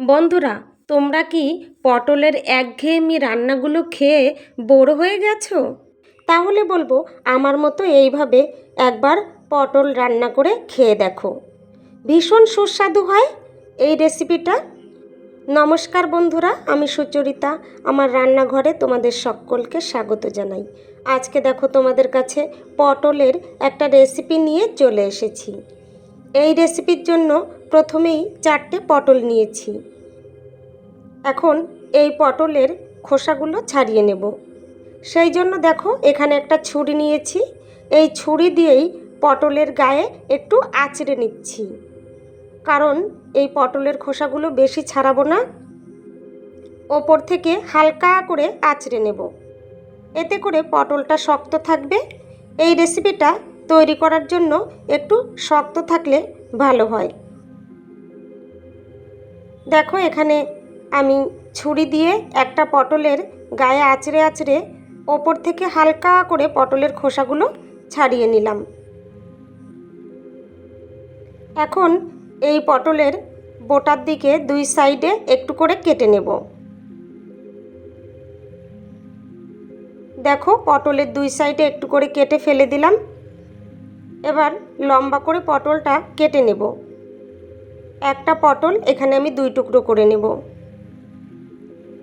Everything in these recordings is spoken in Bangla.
বন্ধুরা, তোমরা কি পটলের একঘেয়েমি রান্নাগুলো খেয়ে বোর হয়ে গেছো? তাহলে বলব, আমার মতো এইভাবে একবার পটল রান্না করে খেয়ে দেখো। ভীষণ সুস্বাদু হয় এই রেসিপিটা। নমস্কার বন্ধুরা, আমি সুচরিতা, আমার রান্নাঘরে তোমাদের সকলকে স্বাগত জানাই। আজকে দেখো তোমাদের কাছে পটলের একটা রেসিপি নিয়ে চলে এসেছি। এই রেসিপির জন্য প্রথমেই চারটে পটল নিয়েছি। এখন এই পটলের খোসাগুলো ছাড়িয়ে নেব। সেই জন্য দেখো, এখানে একটা ছুরি নিয়েছি। এই ছুরি দিয়েই পটলের গায়ে একটু আঁচড়ে নিচ্ছি। কারণ এই পটলের খোসাগুলো বেশি ছাড়াবো না। ওপর থেকে হালকা করে আঁচড়ে নেব। এতে করে পটলটা শক্ত থাকবে। এই রেসিপিটা তৈরি করার জন্য একটু শক্ত থাকলে ভালো হয়। দেখো এখানে আমি ছুরি দিয়ে একটা পটলের গায়ে আঁচড়ে আঁচড়ে ওপর থেকে হালকা করে পটলের খোসাগুলো ছাড়িয়ে নিলাম। এখন এই পটলের বোটার দিকে দুই সাইডে একটু করে কেটে নেব। দেখো পটলের দুই সাইডে একটু করে কেটে ফেলে দিলাম। এবার লম্বা করে পটলটা কেটে নেব। একটা পটল, এখানে আমি দুই টুকরো করে নেব।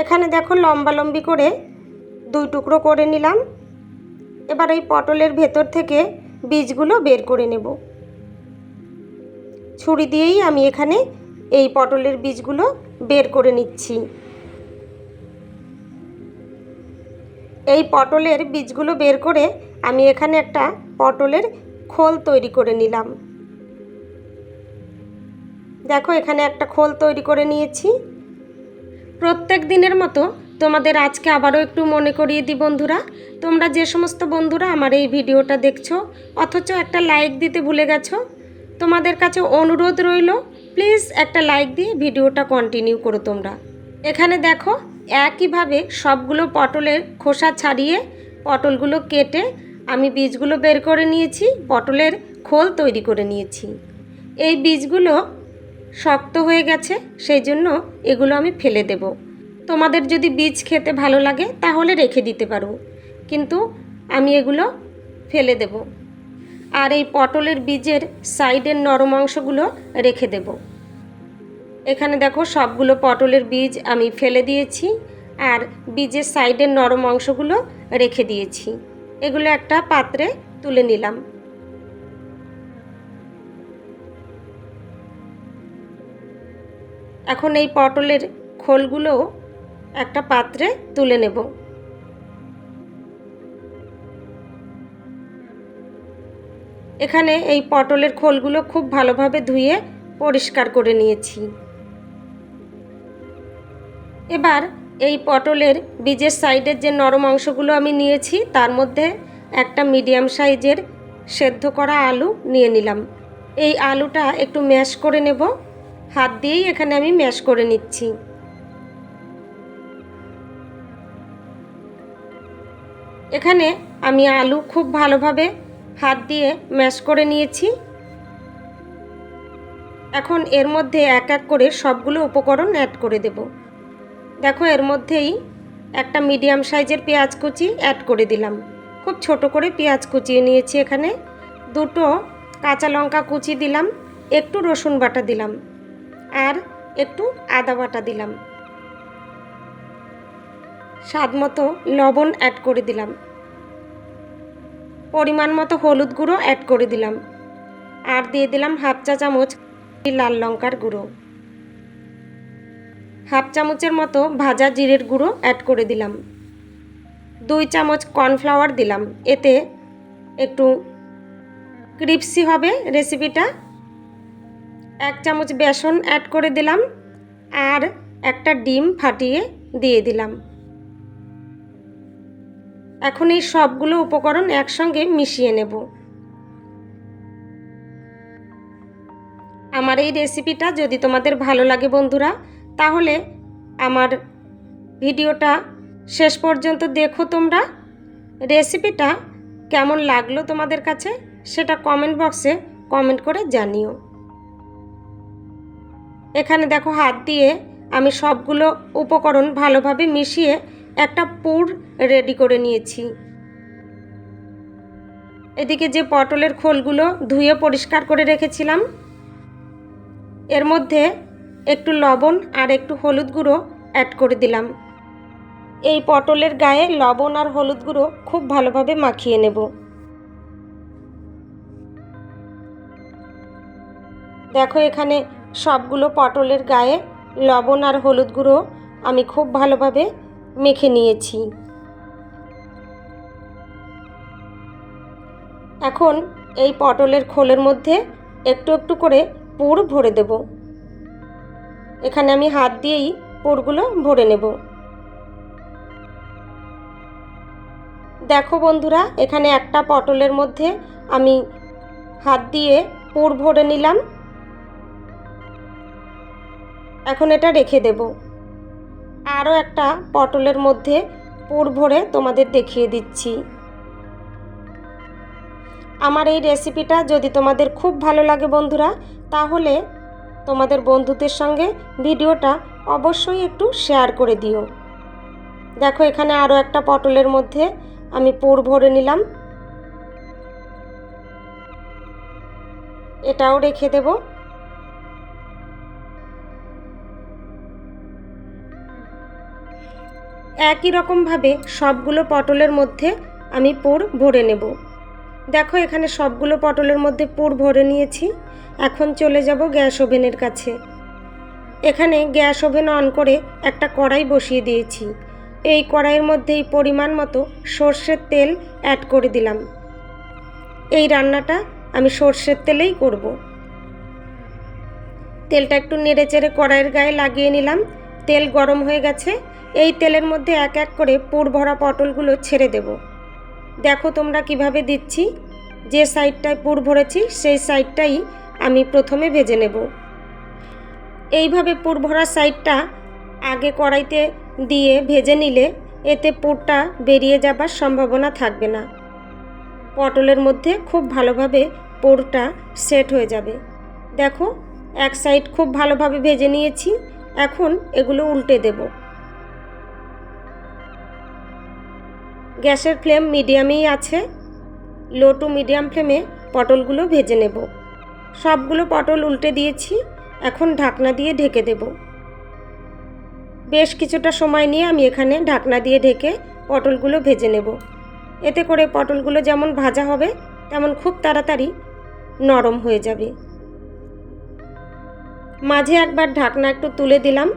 এখানে দেখো লম্বা লম্বি করে দুই টুকরো করে নিলাম। এবার ওই পটলের ভেতর থেকে বীজগুলো বের করে নেব। ছুরি দিয়েই আমি এখানে এই পটলের বীজগুলো বের করে নিচ্ছি। এই পটলের বীজগুলো বের করে আমি এখানে একটা পটলের খোল তৈরি করে নিলাম। দেখো, এখানে একটা খোল তৈরি করে নিয়েছি। প্রত্যেক দিনের মতো তোমাদের আজকে আবারও একটু মনে করিয়ে দিই বন্ধুরা। তোমরা যে সমস্ত বন্ধুরা আমার এই ভিডিওটা দেখছ, অথচ একটা লাইক দিতে ভুলে গেছো, তোমাদের কাছে অনুরোধ রইল, প্লিজ একটা লাইক দিয়ে ভিডিওটা কন্টিনিউ করো তোমরা। এখানে দেখো, একইভাবে সবগুলো পটলের খোসা ছাড়িয়ে পটলগুলো কেটে আমি বীজগুলো বের করে নিয়েছি, পটলের খোল তৈরি করে নিয়েছি। এই বীজগুলো শক্ত হয়ে গেছে, সেই জন্য এগুলো আমি ফেলে দেব। তোমাদের যদি বীজ খেতে ভালো লাগে, তাহলে রেখে দিতে পারো। কিন্তু আমি এগুলো ফেলে দেব। আর এই পটলের বীজের সাইডের নরম অংশগুলো রেখে দেব। এখানে দেখো সবগুলো পটলের বীজ আমি ফেলে দিয়েছি, আর বীজের সাইডের নরম অংশগুলো রেখে দিয়েছি। এগুলো একটা পাত্রে তুলে নিলাম। এখন এই পটলের খোলগুলো একটা পাত্রে তুলে নেব। এখানে এই পটলের খোলগুলো খুব ভালোভাবে ধুয়ে পরিষ্কার করে নিয়েছি। এবার এই পটলের বীজের সাইডের যে নরম অংশগুলো আমি নিয়েছি, তার মধ্যে একটা মিডিয়াম সাইজের সেদ্ধ করা আলু নিয়ে নিলাম। এই আলুটা একটু ম্যাশ করে নেব। হাত দিয়েই এখানে আমি ম্যাশ করে নিচ্ছি। এখানে আমি আলু খুব ভালোভাবে হাত দিয়ে ম্যাশ করে নিয়েছি। এখন এর মধ্যে এক এক করে সবগুলো উপকরণ অ্যাড করে দেব। দেখো, এর মধ্যেই একটা মিডিয়াম সাইজের পেঁয়াজ কুচি অ্যাড করে দিলাম। খুব ছোট করে পেঁয়াজ কুচিয়ে নিয়েছি এখানে। দুটো কাঁচা লঙ্কা কুচি দিলাম। একটু রসুন বাটা দিলাম। আর একটু আদা বাটা দিলাম। স্বাদ মতো লবণ অ্যাড করে দিলাম। পরিমাণ মতো হলুদ গুঁড়ো অ্যাড করে দিলাম। আর দিয়ে দিলাম হাফ চা চামচ লাল লঙ্কার গুঁড়ো। হাফ চামচের মতো ভাজা জিরের গুঁড়ো অ্যাড করে দিলাম। দুই চামচ কর্নফ্লাওয়ার দিলাম। এতে একটু ক্রিপসি হবে রেসিপিটা। এক চামচ বেসন অ্যাড করে দিলাম আর একটা ডিম ফাটিয়ে দিয়ে দিলাম। এখন এই সবগুলো উপকরণ একসঙ্গে মিশিয়ে নেব। আমার এই রেসিপিটা যদি তোমাদের ভালো লাগে বন্ধুরা, তাহলে আমার ভিডিওটা শেষ পর্যন্ত দেখো তোমরা। রেসিপিটা কেমন লাগল তোমাদের কাছে, সেটা কমেন্ট বক্সে কমেন্ট করে জানিও। এখানে দেখো হাত দিয়ে আমি সবগুলো উপকরণ ভালোভাবে মিশিয়ে একটা পুর রেডি করে নিয়েছি। এদিকে যে পটলের খোলগুলো ধুয়ে পরিষ্কার করে রেখেছিলাম, এর মধ্যে একটু লবণ আর একটু হলুদ গুঁড়ো অ্যাড করে দিলাম। এই পটলের গায়ে লবণ আর হলুদ গুঁড়ো খুব ভালোভাবে মাখিয়ে নেব। দেখো এখানে সবগুলো পটলের গায়ে লবণ আর হলুদ গুঁড়ো আমি খুব ভালোভাবে মেখে নিয়েছি। এখন এই পটলের খোলের মধ্যে একটু একটু করে পুর ভরে দেব। এখানে আমি হাত দিয়েই পুরগুলো ভরে নেব। দেখো বন্ধুরা, এখানে একটা পটলের মধ্যে আমি হাত দিয়ে পুর ভরে নিলাম। এখন এটা রেখে দেব। আরও একটা পটলের মধ্যে পুর ভরে তোমাদের দেখিয়ে দিচ্ছি। আমার এই রেসিপিটা যদি তোমাদের খুব ভালো লাগে বন্ধুরা, তাহলে তোমাদের বন্ধুদের সঙ্গে ভিডিওটা অবশ্যই একটু শেয়ার করে দিও। দেখো, এখানে আরও একটা পটলের মধ্যে আমি পুর ভরে নিলাম। এটাও রেখে দেব। একই রকমভাবে সবগুলো পটলের মধ্যে আমি পুর ভরে নেব। দেখো, এখানে সবগুলো পটলের মধ্যে পুর ভরে নিয়েছি। এখন চলে যাব গ্যাস ওভেনের কাছে। এখানে গ্যাস ওভেন অন করে একটা কড়াই বসিয়ে দিয়েছি। এই কড়াইয়ের মধ্যেই পরিমাণ মতো সর্ষের তেল অ্যাড করে দিলাম। এই রান্নাটা আমি সর্ষের তেলেই করব। তেলটা একটু নেড়ে চেড়ে কড়াইয়ের গায়ে লাগিয়ে নিলাম। তেল গরম হয়ে গেছে। এই তেলের মধ্যে এক এক করে পুর ভরা পটলগুলো ছেড়ে দেব। দেখো তোমরা কীভাবে দিচ্ছি। যে সাইডটায় পুর ভরেছি, সেই সাইডটাই আমি প্রথমে ভেজে নেব। এইভাবে পুর ভরা সাইডটা আগে কড়াইতে দিয়ে ভেজে নিলে এতে পুরটা বেরিয়ে যাবার সম্ভাবনা থাকবে না। পটলের মধ্যে খুব ভালোভাবে পুরটা সেট হয়ে যাবে। দেখো, এক সাইড খুব ভালোভাবে ভেজে নিয়েছি। এখন এগুলো উল্টে দেব। গ্যাসের ফ্লেম মিডিয়ামেই আছে। লো টু মিডিয়াম ফ্লেমে পটলগুলো ভেজে নেব। সবগুলো পটল উল্টে দিয়েছি, এখন ঢাকনা দিয়ে ঢেকে দেব। বেশ কিছুটা সময় নিয়ে আমি এখানে ঢাকনা দিয়ে ঢেকে পটলগুলো ভেজে নেব। এতে করে পটলগুলো যেমন ভাজা হবে, তেমন খুব তাড়াতাড়ি নরম হয়ে যাবে। মাঝে একবার ঢাকনা একটু তুলে দিলাম।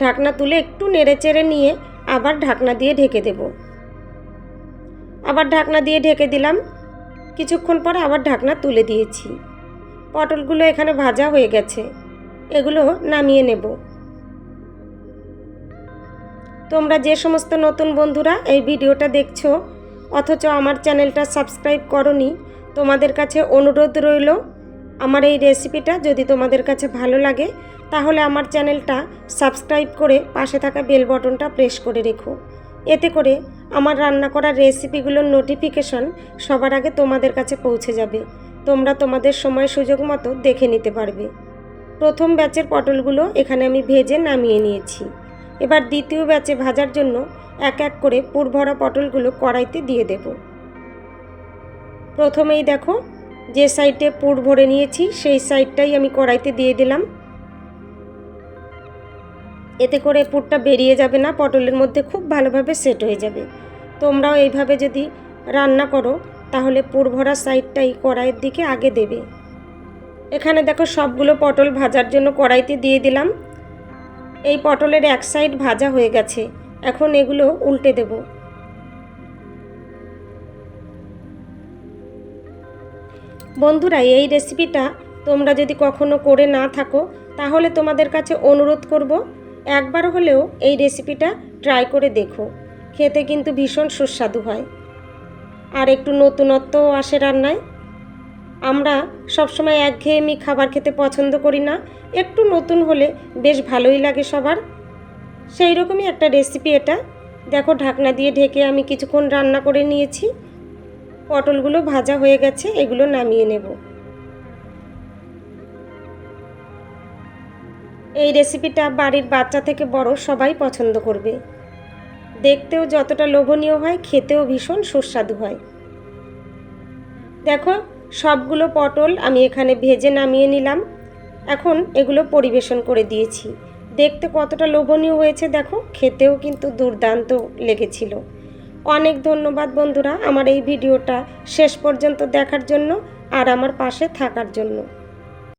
ঢাকনা তুলে একটু নেড়ে চেড়ে নিয়ে আবার ঢাকনা দিয়ে ঢেকে দেব। আবার ঢাকনা দিয়ে ঢেকে দিলাম। কিছুক্ষণ পর আবার ঢাকনা তুলে দিয়েছি। পটলগুলো এখানে ভাজা হয়ে গেছে। এগুলো নামিয়ে নেব। তোমরা যে সমস্ত নতুন বন্ধুরা এই ভিডিওটা দেখছ, অথচ আমার চ্যানেলটা সাবস্ক্রাইব করনি, তোমাদের কাছে অনুরোধ রইল আমার এই রেসিপিটা যদি তোমাদের কাছে ভালো লাগে, তাহলে আমার চ্যানেলটা সাবস্ক্রাইব করে পাশে থাকা বেল বটনটা প্রেস করে রেখো। এতে করে আমার রান্না করা রেসিপিগুলোর নোটিফিকেশন সবার আগে তোমাদের কাছে পৌঁছে যাবে। তোমরা তোমাদের সময় সুযোগ মতো দেখে নিতে পারবে। প্রথম ব্যাচের পটলগুলো এখানে আমি ভেজে নামিয়ে নিয়েছি। এবার দ্বিতীয় ব্যাচে ভাজার জন্য এক এক করে পুরভরা পটলগুলো কড়াইতে দিয়ে দেব। প্রথমেই দেখো যে সাইডে পুর ভরে নিয়েছি, সেই সাইডটাই আমি কড়াইতে দিয়ে দিলাম। এতে করে পুরটা বেরিয়ে যাবে না, পটলের মধ্যে খুব ভালোভাবে সেট হয়ে যাবে। তোমরাও এইভাবে যদি রান্না করো, তাহলে পুর ভরা সাইডটাই কড়াইয়ের দিকে আগে দেবে। এখানে দেখো সবগুলো পটল ভাজার জন্য কড়াইতে দিয়ে দিলাম। এই পটলের এক সাইড ভাজা হয়ে গেছে, এখন এগুলো উল্টে দেব। বন্ধুরা, এই রেসিপিটা তোমরা যদি কখনো করে না থাকো, তাহলে তোমাদের কাছে অনুরোধ করব একবার হলেও এই রেসিপিটা ট্রাই করে দেখো। খেতে কিন্তু ভীষণ সুস্বাদু হয়। আর একটু নতুনত্বও আসে রান্নায়। আমরা সবসময় একঘেয়েমি খাবার খেতে পছন্দ করি না, একটু নতুন হলে বেশ ভালোই লাগে সবার। সেই রকমই একটা রেসিপি এটা। দেখো, ঢাকনা দিয়ে ঢেকে আমি কিছুক্ষণ রান্না করে নিয়েছি। পটলগুলো ভাজা হয়ে গেছে, এগুলো নামিয়ে নেব। এই রেসিপিটা বাড়ির বাচ্চা থেকে বড় সবাই পছন্দ করবে। দেখতেও যতটা লোভনীয় হয়, খেতেও ভীষণ সুস্বাদু হয়। দেখো, সবগুলো পটল আমি এখানে ভেজে নামিয়ে নিলাম। এখন এগুলো পরিবেশন করে দিয়েছি। দেখতে কতটা লোভনীয় হয়েছে, দেখো, খেতেও কিন্তু দুর্দান্ত লেগেছিল। অনেক ধন্যবাদ বন্ধুরা আমার এই ভিডিওটা শেষ পর্যন্ত দেখার জন্য আর আমার পাশে থাকার জন্য।